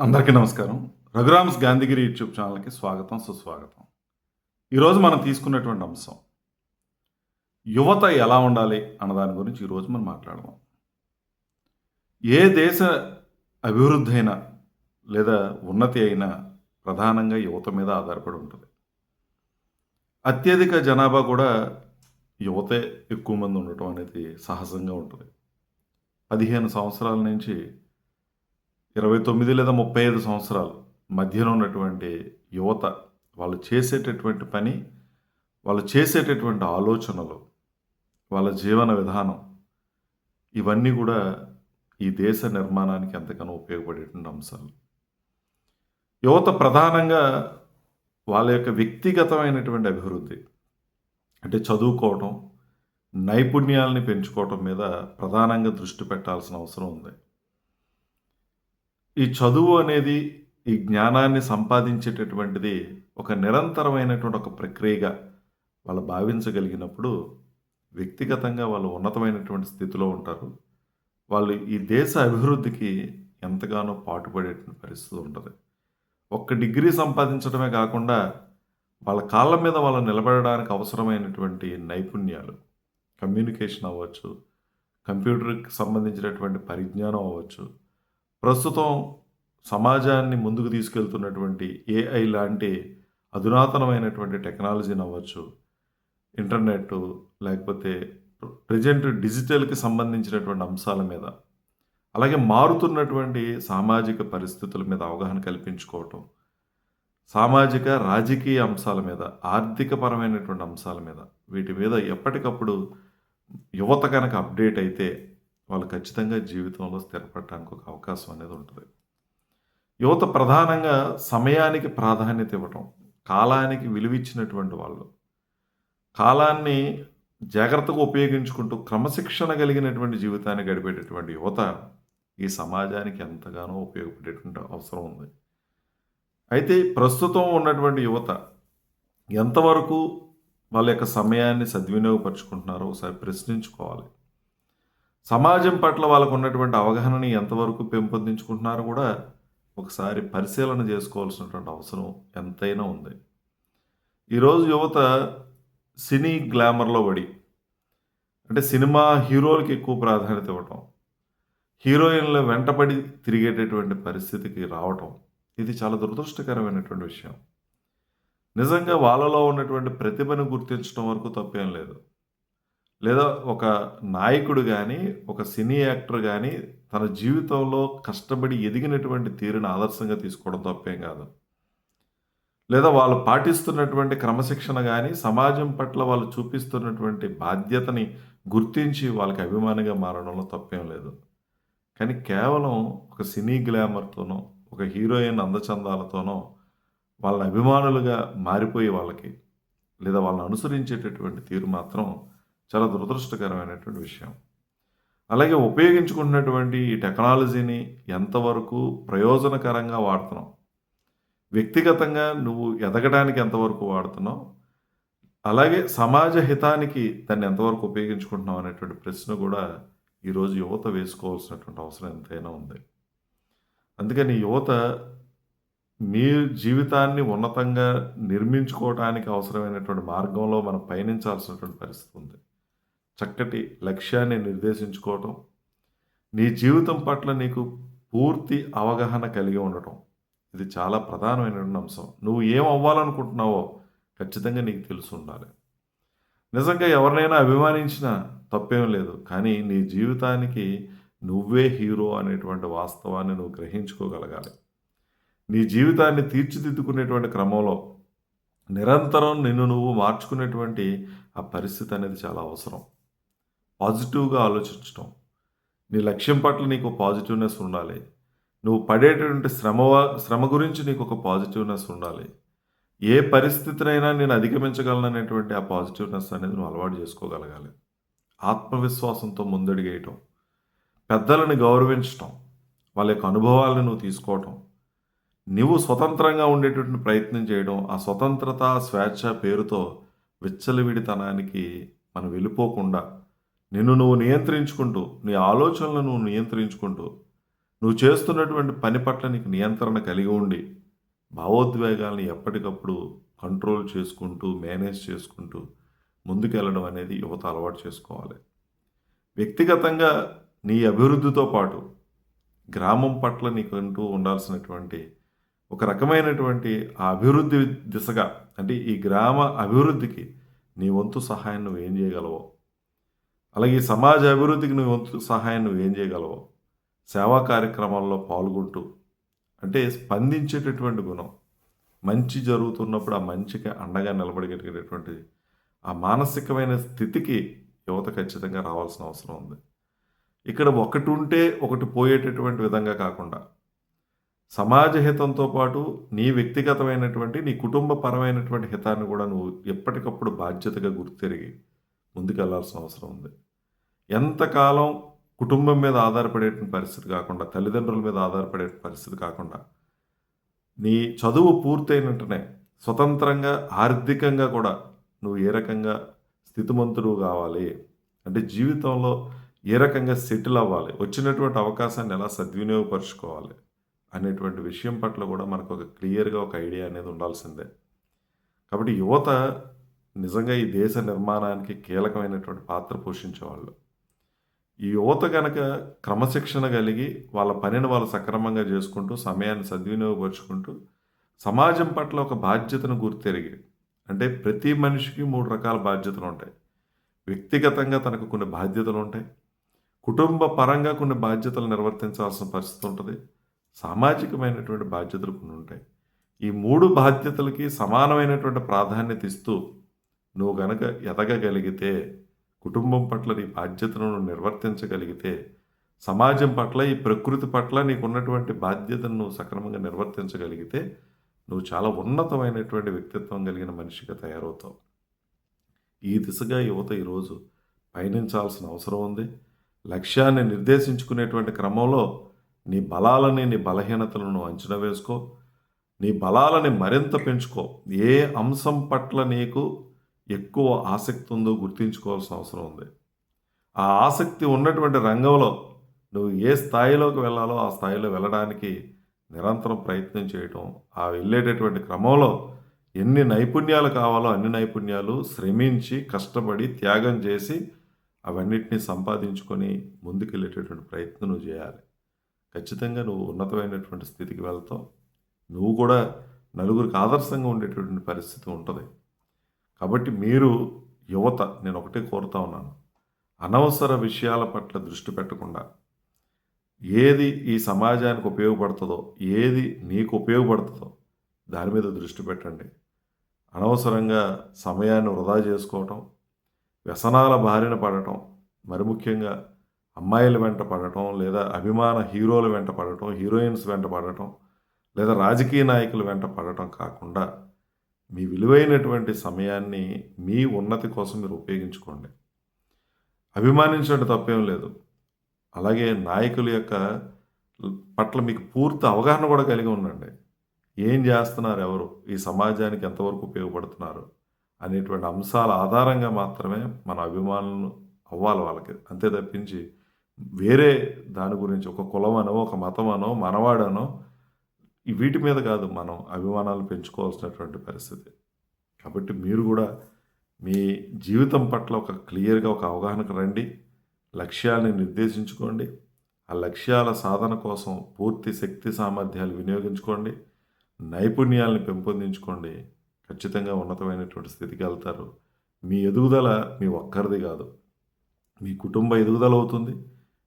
అందరికీ నమస్కారం. రఘురామ్స్ గాంధీగిరి యూట్యూబ్ ఛానల్కి స్వాగతం సుస్వాగతం. ఈరోజు మనం తీసుకున్నటువంటి అంశం యువత ఎలా ఉండాలి అన్న దాని గురించి ఈరోజు మనం మాట్లాడదాం. ఏ దేశ అభివృద్ధి అయినా లేదా ఉన్నతి అయినా ప్రధానంగా యువత మీద ఆధారపడి ఉంటుంది. అత్యధిక జనాభా కూడా యువతే ఎక్కువ మంది ఉండటం అనేది సహజంగా ఉంటుంది. పదిహేను సంవత్సరాల నుంచి ఇరవై తొమ్మిది లేదా ముప్పై ఐదు సంవత్సరాలు మధ్యలో ఉన్నటువంటి యువత వాళ్ళు చేసేటటువంటి పని వాళ్ళు చేసేటటువంటి ఆలోచనలు వాళ్ళ జీవన విధానం ఇవన్నీ కూడా ఈ దేశ నిర్మాణానికి ఎంతగానో ఉపయోగపడేటువంటి అంశాలు. యువత ప్రధానంగా వాళ్ళ యొక్క వ్యక్తిగతమైనటువంటి అభివృద్ధి అంటే చదువుకోవటం నైపుణ్యాలని పెంచుకోవటం మీద ప్రధానంగా దృష్టి పెట్టాల్సిన అవసరం ఉంది. ఈ చదువు అనేది ఈ జ్ఞానాన్ని సంపాదించేటటువంటిది ఒక నిరంతరమైనటువంటి ఒక ప్రక్రియగా వాళ్ళు భావించగలిగినప్పుడు వ్యక్తిగతంగా వాళ్ళు ఉన్నతమైనటువంటి స్థితిలో ఉంటారు. వాళ్ళు ఈ దేశ అభివృద్ధికి ఎంతగానో పాటుపడే పరిస్థితి ఉంటుంది. ఒక్క డిగ్రీ సంపాదించడమే కాకుండా వాళ్ళ కాళ్ళ మీద వాళ్ళు నిలబడడానికి అవసరమైనటువంటి నైపుణ్యాలు కమ్యూనికేషన్ అవ్వచ్చు కంప్యూటర్కి సంబంధించినటువంటి పరిజ్ఞానం అవ్వచ్చు ప్రస్తుతం సమాజాన్ని ముందుకు తీసుకెళ్తున్నటువంటి ఏఐ లాంటి అధునాతనమైనటువంటి టెక్నాలజీని అవ్వచ్చు ఇంటర్నెట్ లేకపోతే ప్రజెంట్ డిజిటల్కి సంబంధించినటువంటి అంశాల మీద అలాగే మారుతున్నటువంటి సామాజిక పరిస్థితుల మీద అవగాహన కల్పించుకోవటం సామాజిక రాజకీయ అంశాల మీద ఆర్థికపరమైనటువంటి అంశాల మీద వీటి మీద ఎప్పటికప్పుడు యువత కనుక అప్డేట్ అయితే వాళ్ళు ఖచ్చితంగా జీవితంలో స్థిరపడటానికి ఒక అవకాశం అనేది ఉంటుంది. యువత ప్రధానంగా సమయానికి ప్రాధాన్యత ఇవ్వటం కాలానికి విలువిచ్చినటువంటి వాళ్ళు. కాలాన్ని జాగ్రత్తగా ఉపయోగించుకుంటూ క్రమశిక్షణ కలిగినటువంటి జీవితాన్ని గడిపేటటువంటి యువత ఈ సమాజానికి ఎంతగానో ఉపయోగపడేటువంటి అవసరం ఉంది. అయితే ప్రస్తుతం ఉన్నటువంటి యువత ఎంతవరకు వాళ్ళ యొక్క సమయాన్ని సద్వినియోగపరుచుకుంటున్నారో ఒకసారి ప్రశ్నించుకోవాలి. సమాజం పట్ల వాళ్ళకు ఉన్నటువంటి అవగాహనని ఎంతవరకు పెంపొందించుకుంటున్నారో కూడా ఒకసారి పరిశీలన చేసుకోవాల్సినటువంటి అవసరం ఎంతైనా ఉంది. ఈరోజు యువత సినీ గ్లామర్లో పడి అంటే సినిమా హీరోలకి ఎక్కువ ప్రాధాన్యత ఇవ్వటం హీరోయిన్ల వెంటబడి తిరిగేటటువంటి పరిస్థితికి రావటం ఇది చాలా దురదృష్టకరమైనటువంటి విషయం. నిజంగా వాళ్ళలో ఉన్నటువంటి ప్రతిభను గుర్తించడం వరకు తప్పేం లేదు. లేదా ఒక నాయకుడు కానీ ఒక సినీ యాక్టర్ కానీ తన జీవితంలో కష్టపడి ఎదిగినటువంటి తీరుని ఆదర్శంగా తీసుకోవడం తప్పేం కాదు. లేదా వాళ్ళు పాటిస్తున్నటువంటి క్రమశిక్షణ కానీ సమాజం పట్ల వాళ్ళు చూపిస్తున్నటువంటి బాధ్యతని గుర్తించి వాళ్ళకి అభిమానిగా మారడంలో తప్పేం లేదు. కానీ కేవలం ఒక సినీ గ్లామర్తోనో ఒక హీరోయిన్ అందచందాలతోనో వాళ్ళని అభిమానులుగా మారిపోయి వాళ్ళకి లేదా వాళ్ళని అనుసరించేటటువంటి తీరు మాత్రం చాలా దురదృష్టకరమైనటువంటి విషయం. అలాగే ఉపయోగించుకున్నటువంటి ఈ టెక్నాలజీని ఎంతవరకు ప్రయోజనకరంగా వాడుతున్నాం వ్యక్తిగతంగా నువ్వు ఎదగడానికి ఎంతవరకు వాడుతున్నావు? అలాగే సమాజ హితానికి దాన్ని ఎంతవరకు ఉపయోగించుకుంటున్నావు అనేటువంటి ప్రశ్న కూడా ఈరోజు యువత వేసుకోవాల్సినటువంటి అవసరం ఎంతైనా ఉంది. అందుకని యువత మీ జీవితాన్ని ఉన్నతంగా నిర్మించుకోవడానికి అవసరమైనటువంటి మార్గంలో మనం పయనించాల్సినటువంటి పరిస్థితి ఉంది. చక్కటి లక్ష్యాన్ని నిర్దేశించుకోవటం నీ జీవితం పట్ల నీకు పూర్తి అవగాహన కలిగి ఉండటం ఇది చాలా ప్రధానమైనటువంటి అంశం. నువ్వు ఏం అవ్వాలనుకుంటున్నావో ఖచ్చితంగా నీకు తెలిసి ఉండాలి. నిజంగా ఎవరినైనా అభిమానించినా తప్పేం లేదు కానీ నీ జీవితానికి నువ్వే హీరో అనేటువంటి వాస్తవాన్ని నువ్వు గ్రహించుకోగలగాలి. నీ జీవితాన్ని తీర్చిదిద్దుకునేటువంటి క్రమంలో నిరంతరం నిన్ను నువ్వు మార్చుకునేటువంటి ఆ పరిస్థితి అనేది చాలా అవసరం. పాజిటివ్గా ఆలోచించటం. నీ లక్ష్యం పట్ల నీకు పాజిటివ్నెస్ ఉండాలి. నువ్వు పడేటటువంటి శ్రమ శ్రమ గురించి నీకు ఒక పాజిటివ్నెస్ ఉండాలి. ఏ పరిస్థితినైనా నేను అధిగమించగలననేటువంటి ఆ పాజిటివ్నెస్ అనేది నువ్వు అలవాటు చేసుకోగలగాలి. ఆత్మవిశ్వాసంతో ముందడిగేయటం. పెద్దలను గౌరవించటం. వాళ్ళ యొక్క అనుభవాలను నువ్వు తీసుకోవటం. నువ్వు స్వతంత్రంగా ఉండేటువంటి ప్రయత్నం చేయడం. ఆ స్వతంత్రత స్వేచ్ఛ పేరుతో విచ్చలవిడితనానికి మనం వెళ్ళిపోకుండా నిన్ను నువ్వు నియంత్రించుకుంటూ నీ ఆలోచనలను నువ్వు నియంత్రించుకుంటూ నువ్వు చేస్తున్నటువంటి పని పట్ల నీకు నియంత్రణ కలిగి ఉండి భావోద్వేగాల్ని ఎప్పటికప్పుడు కంట్రోల్ చేసుకుంటూ మేనేజ్ చేసుకుంటూ ముందుకెళ్ళడం అనేది యువత అలవాటు చేసుకోవాలి. వ్యక్తిగతంగా నీ అభివృద్ధితో పాటు గ్రామం పట్ల నీకంటూ ఉండాల్సినటువంటి ఒక రకమైనటువంటి ఆ అభివృద్ధి దిశగా అంటే ఈ గ్రామ అభివృద్ధికి నీ వంతు సహాయం నువ్వు ఏం చేయగలవో అలాగే ఈ సమాజ అభివృద్ధికి నువ్వు వంతు సహాయం నువ్వు ఏం చేయగలవు సేవా కార్యక్రమాల్లో పాల్గొంటూ అంటే స్పందించేటటువంటి గుణం మంచి జరుగుతున్నప్పుడు ఆ మంచికి అండగా నిలబడగలిగేటటువంటి ఆ మానసికమైన స్థితికి యువత ఖచ్చితంగా రావాల్సిన అవసరం ఉంది. ఇక్కడ ఒకటి ఉంటే ఒకటి పోయేటటువంటి విధంగా కాకుండా సమాజ హితంతో పాటు నీ వ్యక్తిగతమైనటువంటి నీ కుటుంబ పరమైనటువంటి హితాన్ని కూడా నువ్వు ఎప్పటికప్పుడు బాధ్యతగా గుర్తిరిగి ముందుకెళ్ళాల్సిన అవసరం ఉంది. ఎంతకాలం కుటుంబం మీద ఆధారపడే పరిస్థితి కాకుండా తల్లిదండ్రుల మీద ఆధారపడే పరిస్థితి కాకుండా నీ చదువు పూర్తయిన వెంటనే స్వతంత్రంగా ఆర్థికంగా కూడా నువ్వు ఏ రకంగా స్థితిమంతుడు కావాలి? అంటే జీవితంలో ఏ రకంగా సెటిల్ అవ్వాలి? వచ్చినటువంటి అవకాశాన్ని ఎలా సద్వినియోగపరుచుకోవాలి? అనేటువంటి విషయం పట్ల కూడా మనకు ఒక క్లియర్గా ఒక ఐడియా అనేది ఉండాల్సిందే. కాబట్టి యువత నిజంగా ఈ దేశ నిర్మాణానికి కీలకమైనటువంటి పాత్ర పోషించేవాళ్ళు. ఈ యువత కనుక క్రమశిక్షణ కలిగి వాళ్ళ పనిని వాళ్ళు సక్రమంగా చేసుకుంటూ సమయాన్ని సద్వినియోగపరుచుకుంటూ సమాజం పట్ల ఒక బాధ్యతను గుర్తెరిగి అంటే ప్రతి మనిషికి మూడు రకాల బాధ్యతలు ఉంటాయి. వ్యక్తిగతంగా తనకు కొన్ని బాధ్యతలు ఉంటాయి. కుటుంబ పరంగా కొన్ని బాధ్యతలు నిర్వర్తించాల్సిన పరిస్థితి ఉంటుంది. సామాజికమైనటువంటి బాధ్యతలు కొన్ని ఉంటాయి. ఈ మూడు బాధ్యతలకి సమానమైనటువంటి ప్రాధాన్యత ఇస్తూ నువ్వు గనక ఎదగగలిగితే కుటుంబం పట్ల నీ బాధ్యతను నిర్వర్తించగలిగితే సమాజం పట్ల ఈ ప్రకృతి పట్ల నీకున్నటువంటి బాధ్యతను నువ్వు సక్రమంగా నిర్వర్తించగలిగితే నువ్వు చాలా ఉన్నతమైనటువంటి వ్యక్తిత్వం కలిగిన మనిషిగా తయారవుతావు. ఈ దిశగా యువత ఈరోజు పయనించాల్సిన అవసరం ఉంది. లక్ష్యాన్ని నిర్దేశించుకునేటువంటి క్రమంలో నీ బలాలని నీ బలహీనతలను అంచనా వేసుకో. నీ బలాలని మరింత పెంచుకో. ఏ అంశం పట్ల నీకు ఎక్కువ ఆసక్తి ఉందో గుర్తించుకోవాల్సిన అవసరం ఉంది. ఆ ఆసక్తి ఉన్నటువంటి రంగంలో నువ్వు ఏ స్థాయిలోకి వెళ్ళాలో ఆ స్థాయిలో వెళ్ళడానికి నిరంతరం ప్రయత్నం చేయటం ఆ వెళ్ళేటటువంటి క్రమంలో ఎన్ని నైపుణ్యాలు కావాలో అన్ని నైపుణ్యాలు శ్రమించి కష్టపడి త్యాగం చేసి అవన్నిటిని సంపాదించుకొని ముందుకెళ్ళేటటువంటి ప్రయత్నం నువ్వు చేయాలి. ఖచ్చితంగా నువ్వు ఉన్నతమైనటువంటి స్థితికి వెళ్తావు. నువ్వు కూడా నలుగురికి ఆదర్శంగా ఉండేటటువంటి పరిస్థితి ఉంటుంది. కాబట్టి మీరు యువత నేను ఒకటే కోరుతా ఉన్నాను. అనవసర విషయాల పట్ల దృష్టి పెట్టకుండా ఏది ఈ సమాజానికి ఉపయోగపడుతుందో ఏది నీకు ఉపయోగపడుతుందో దాని మీద దృష్టి పెట్టండి. అనవసరంగా సమయాన్ని వృధా చేసుకోవటం వ్యసనాల బారిన పడటం మరి ముఖ్యంగా అమ్మాయిల వెంట పడటం లేదా అభిమాన హీరోల వెంట పడటం హీరోయిన్స్ వెంట పడటం లేదా రాజకీయ నాయకుల వెంట పడటం కాకుండా మీ విలువైనటువంటి సమయాన్ని మీ ఉన్నతి కోసం మీరు ఉపయోగించుకోండి. అభిమానించడం తప్పేం లేదు. అలాగే నాయకుల యొక్క పట్ల మీకు పూర్తి అవగాహన కూడా కలిగి ఉండండి. ఏం చేస్తున్నారు ఎవరు? ఈ సమాజానికి ఎంతవరకు ఉపయోగపడుతున్నారు? అనేటువంటి అంశాల ఆధారంగా మాత్రమే మన అభిమానులను అవ్వాలి వాళ్ళకి. అంతే తప్పించి వేరే దాని గురించి ఒక కులమనో ఒక మతమనో మనవాడనో వీటి మీద కాదు మనం అభిమానాలు పెంచుకోవాల్సినటువంటి పరిస్థితి. కాబట్టి మీరు కూడా మీ జీవితం పట్ల ఒక క్లియర్గా ఒక అవగాహనకు రండి లక్ష్యాన్ని నిర్దేశించుకోండి ఆ లక్ష్యాల సాధన కోసం పూర్తి శక్తి సామర్థ్యాలు వినియోగించుకోండి నైపుణ్యాలను పెంపొందించుకోండి ఖచ్చితంగా ఉన్నతమైనటువంటి స్థితికి వెళ్తారు. మీ ఎదుగుదల మీ ఒక్కరిది కాదు. మీ కుటుంబ ఎదుగుదల అవుతుంది.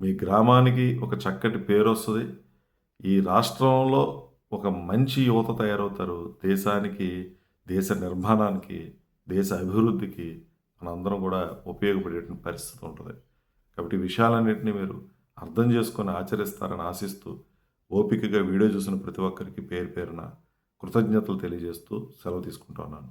మీ గ్రామానికి ఒక చక్కటి పేరు వస్తుంది ఈ రాష్ట్రంలో ఒక మంచి యువత తయారవుతారు. దేశానికి దేశ నిర్మాణానికి దేశ అభివృద్ధికి మనందరం కూడా ఉపయోగపడేటువంటి పరిస్థితి ఉంటుంది. కాబట్టి విషయాలన్నింటినీ మీరు అర్థం చేసుకొని ఆచరిస్తారని ఆశిస్తూ ఓపికగా వీడియో చూసిన ప్రతి ఒక్కరికి పేరు పేరున కృతజ్ఞతలు తెలియజేస్తూ సెలవు తీసుకుంటున్నాను